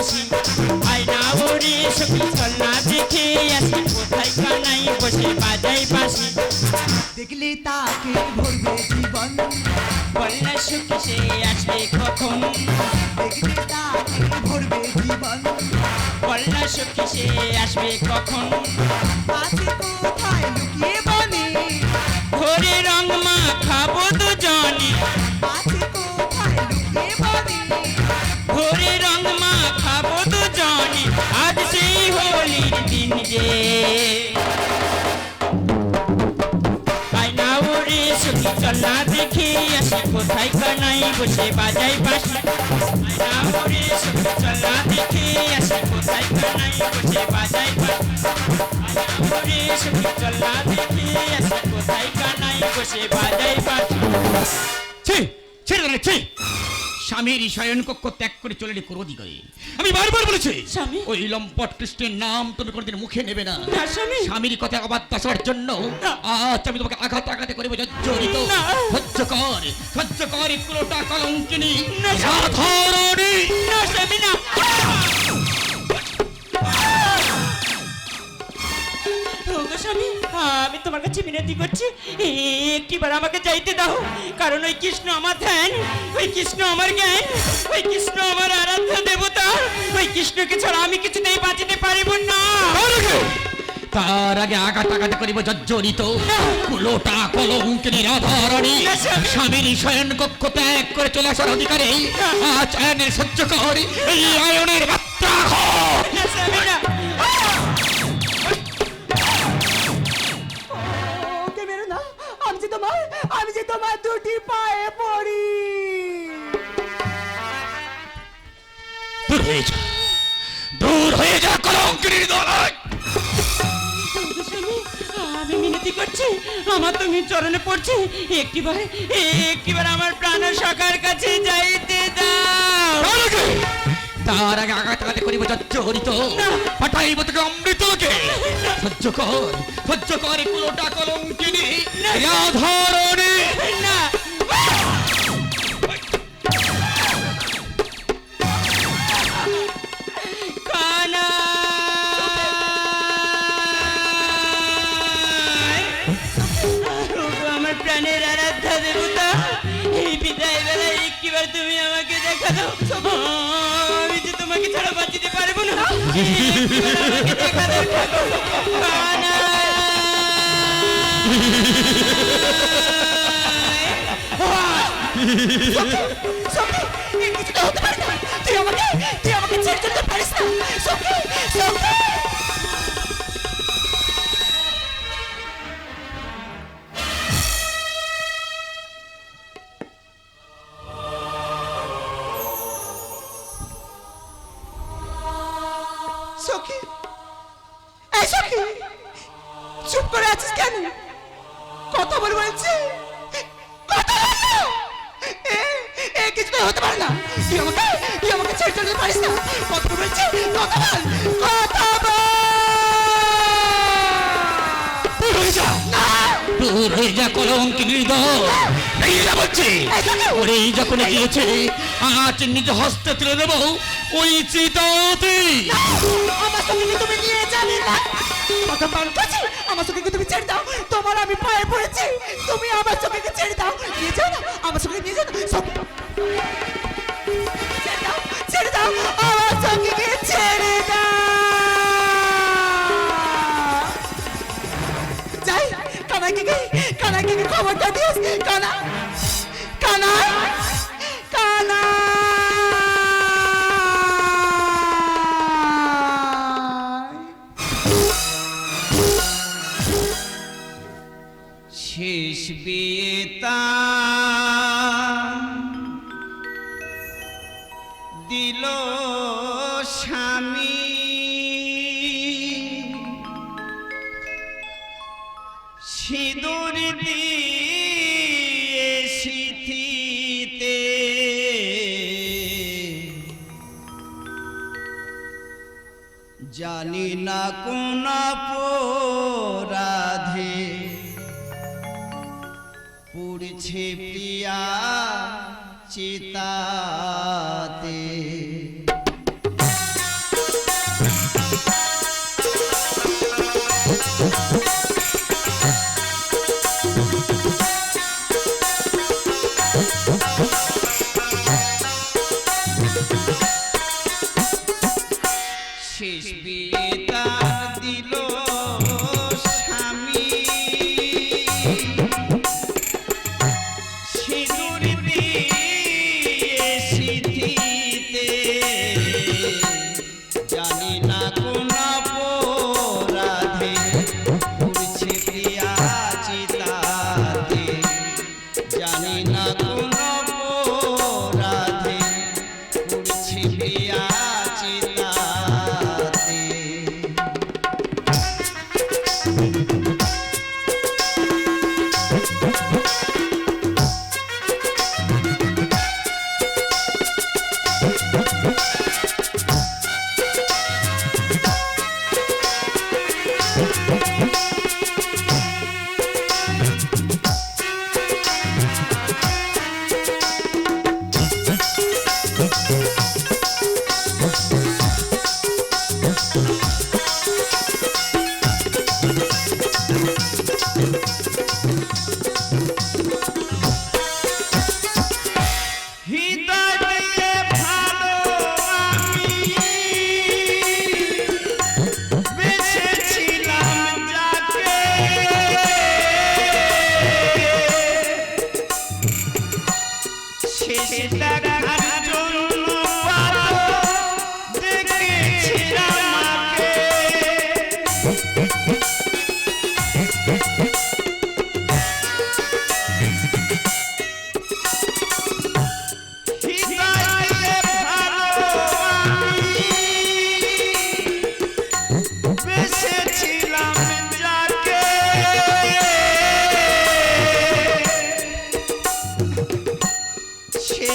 বাজাই বাসি আয় না ওরে সখী না দেখে আসি। কোথায় কানাই বসে বাজাই বাসি দেখলে তাকে ভরবে জীবন। বল না সখী সে আসবে কখন? দেখলে তাকে ভরবে জীবন। বল না সখী সে আসবে কখন? আছে কোথায় লুকিয়ে বনে? ঘরে রং মা খাব দুজনে আজ সেই হোলির দিন যে। আয়না ওরে সখী চল না দেখে আসি, কোথায় কানাই বসে বাজাই বাসি আয়না চল আসি, কোথায় কানাই বসে বাজাই বাসি আয়না চল আসি, কোথায় কানাই বসে বাজাই বাসি ছি ছেড়ে ছি। স্বামীর শয়ন কক্ষ ত্যাগ করে চলে এলি ক্রোধী করে আমি বারবার বলেছি স্বামী? ওই লম্পট কৃষ্ণের নাম তুমি কোনোদিন মুখে নেবে না না, স্বামী। স্বামীর কথা আবার দাসার জন্য আজ আমি তোমাকে আঘাত আঘাতে করে না। সহ্য কর সহ্য কর এই পুরোটা কলঙ্কিনী। সাধারণী না স্বামী না স্বামী আমি তোমার কাছে মিনতি করছি। একটিবার আমাকে যাইতে দাও কারণ ওই কৃষ্ণ আমার ধ্যান ওই কৃষ্ণ আমার জ্ঞান ওই কৃষ্ণ আমার আরাধ্য দেবতা ওই কৃষ্ণকে ছাড়া আমি কিছুতেই বাঁচিতে পারিব না। তার আগে আগে আঘাত আঘাত করিব জর্জরিত কুলোটা কলঙ্কিনী রাধারণী স্বামীর শয়ন কক্ষ ত্যাগ করে চলে আসার অধিকারে। আজ সহ্য কর। এই আয়নের মাত্রা তোমার দুটি পায়ে পড়ি। দূর হয়ে যা। দূর হয়ে যা কলঙ্কিনীর দলায় আমি মিনতি করছি আমার তুমি চরণে পড়ছি। একটিবার একটিবার আমার প্রাণ সখার কাছে যাইতে দাও। তার আগে আঘাত আঘাত করিব জর্জরিত পাঠাইব তোকে অমৃতকে সহ্য কর সহ্য কর কুলোটা কলঙ্কিনী রাধারণী না তুমি আমাকে দেখা দাও। তোমাকে ছাড়া বাঁচিতে পারব না। তুই আমাকে তুই আমাকে ছেড়ে চলতে পারিস না। চুপ করে আছিস কেন? কথা বল বলছি। কথা বল এ কিছু তো হতে পারে না। তুই আমাকে তুই আমাকে ছেড়ে পারিস না। কথা বলছি কথা বল কথা বল। দূর হয়ে যা। না। দূর যা কলঙ্কিনী দল বলছি। ওরে যখন গিয়েছে আজ নিজ হস্তে তুলে দেবো ওই চিতাতে আমার সঙ্গে তুমি নিয়ে যাবে না। আমার সঙ্গে তুমি ছেড়ে দাও। তোমার আমি পায়ে পড়েছি। তুমি আমার সঙ্গে ছেড়ে দাও। নিয়ে যাও না, আমার সঙ্গে নিয়ে যাও ছেড়ে দাও ছেড়ে দাও, আমার সঙ্গে ছেড়ে দাও। যাই খবরটা কানা কানা সিঁদুর দিয়ে সিথিতে। জানি না কোন অপরাধে পুড়ছে প্রিয়া চিতাতে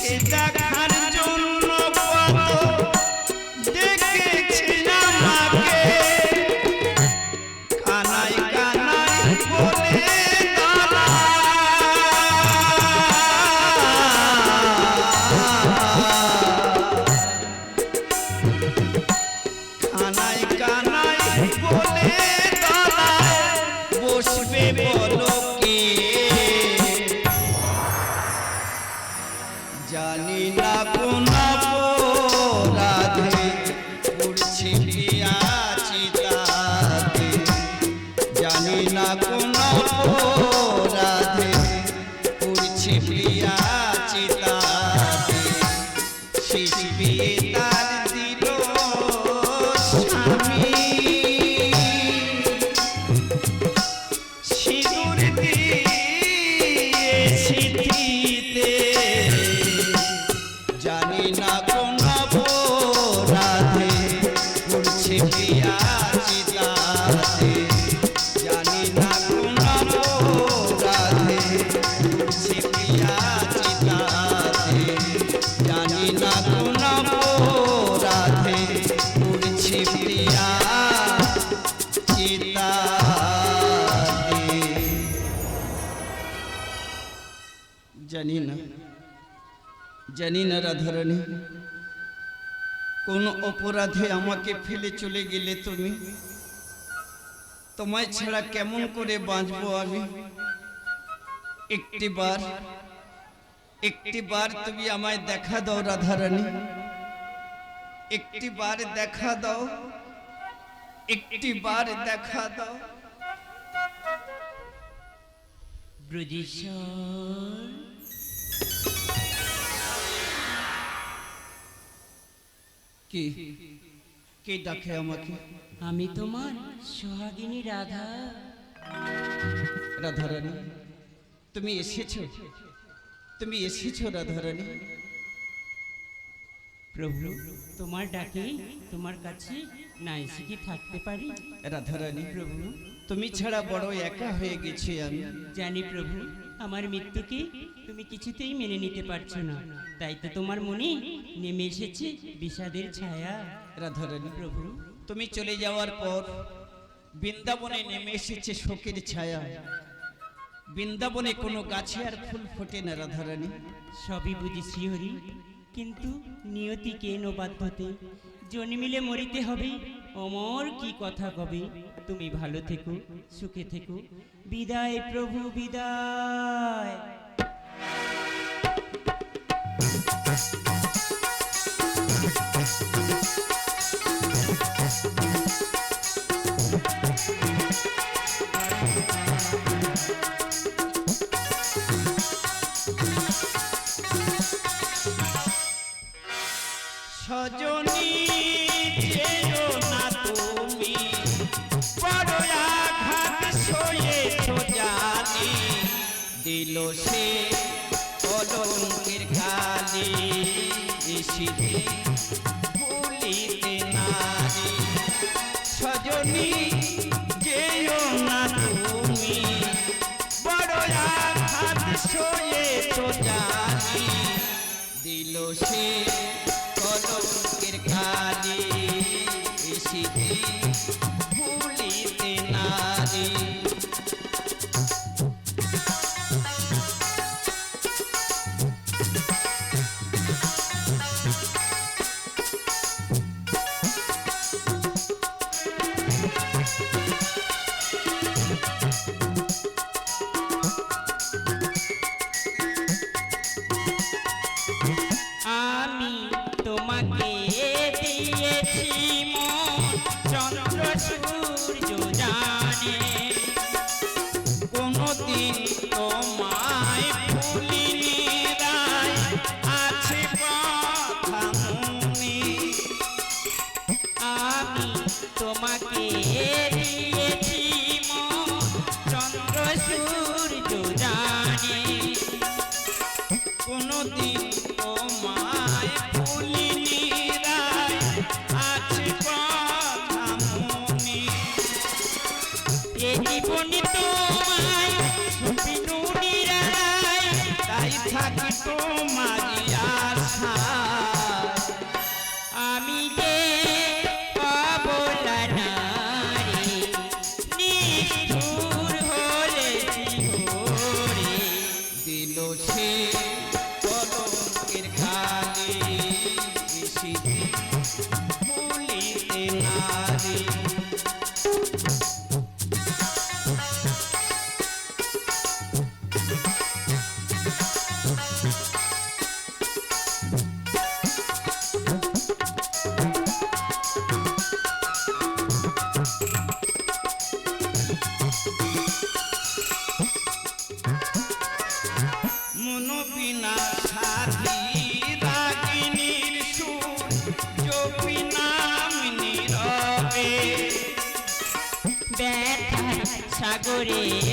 শেষ জানি না রাধারানী। কোন অপরাধে আমাকে ফেলে চলে গেলে তুমি? তোমায় ছাড়া কেমন করে বাঁচবো আমি? একটি বার একটি বার তুমি আমায় দেখা দাও রাধারানী। একটি বার দেখা দাও, একটি বার দেখা দাও। ব্রজেশ্বর। কে? কে ডাকে আমাকে? আমি তোমার সোহাগিনী রাধা। রাধারানী তুমি এসেছ? তুমি এসেছ রাধারানী? প্রভু তোমার ডাকে তোমার কাছে না এসে কি থাকতে পারি? রাধারানী প্রভু তুমি ছাড়া বড় একা হয়ে গেছি আমি। জানি প্রভু আমার মৃত্যুকে তুমি কিছুতেই মেনে নিতে পারছ না। তাই তো তোমার মনে নেমে এসেছে বিষাদের ছায়া। রাধারানী প্রভু তুমি চলে যাওয়ার পর বৃন্দাবনে নেমে এসেছে শোকের ছায়া। বৃন্দাবনে কোনো গাছে আর ফুল ফোটে না রাধারানী। সবই বুঝি শিহরি কিন্তু নিয়তি কে বাধ্যতে জন্মিলে মরিতে হবে অমর কি কথা কবে? তুমি ভালো থেকো সুখে থেকো বিদায় প্রভু বিদায় Thank you. সে কলঙ্কের খালি এসিতে ভুলিতে নারী সজনী, যেও না তুমি, বড় আঘাত সয়ে তো জানি। দিল সে কলঙ্কের খালি চন্দ্র সূর্য জানে তোমারি রে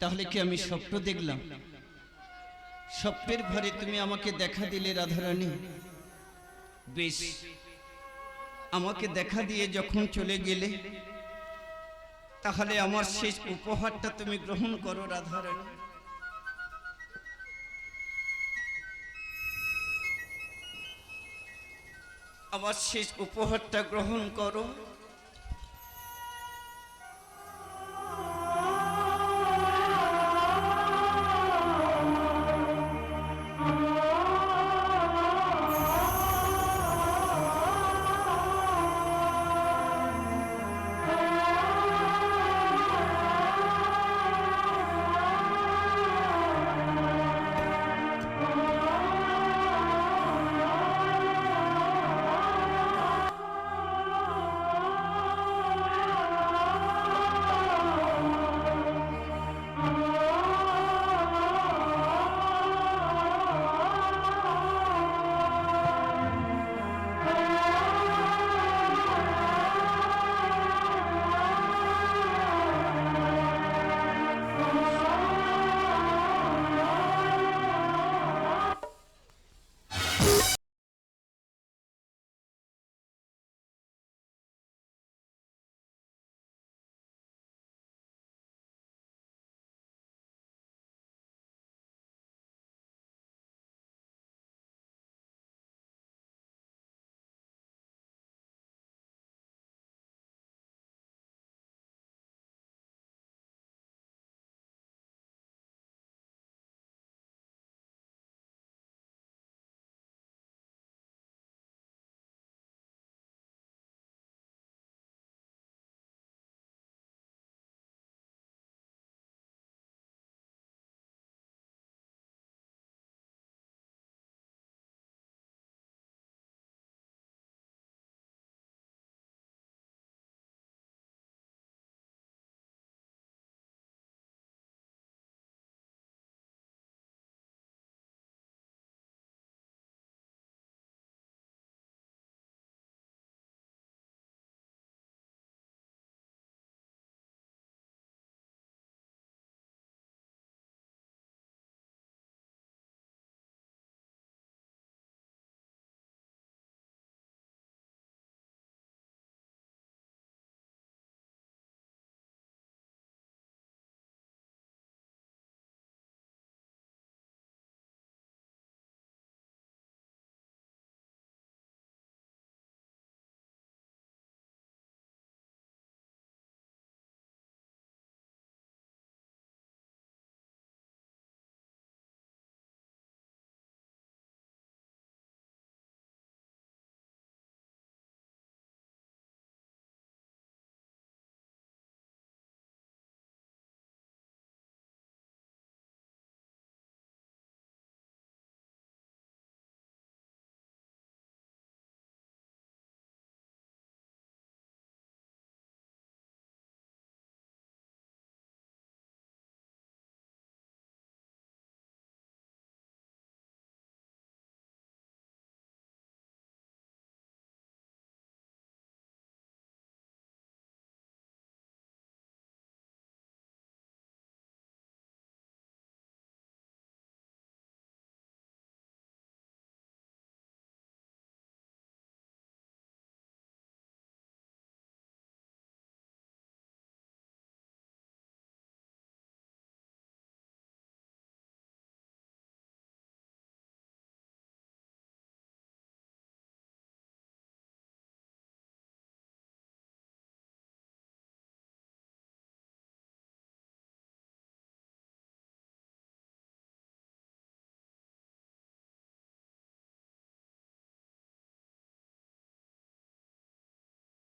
তাহলে কি আমি স্বপ্ন দেখলাম? স্বপ্নের ঘরে তুমি আমাকে দেখা দিলে, রাধারানী। বেশ, আমাকে দেখা দিয়ে যখন চলে গেলে, তাহলে আমার শেষ উপহারটা তুমি গ্রহণ করো, রাধারানী। আমার শেষ উপহারটা গ্রহণ করো।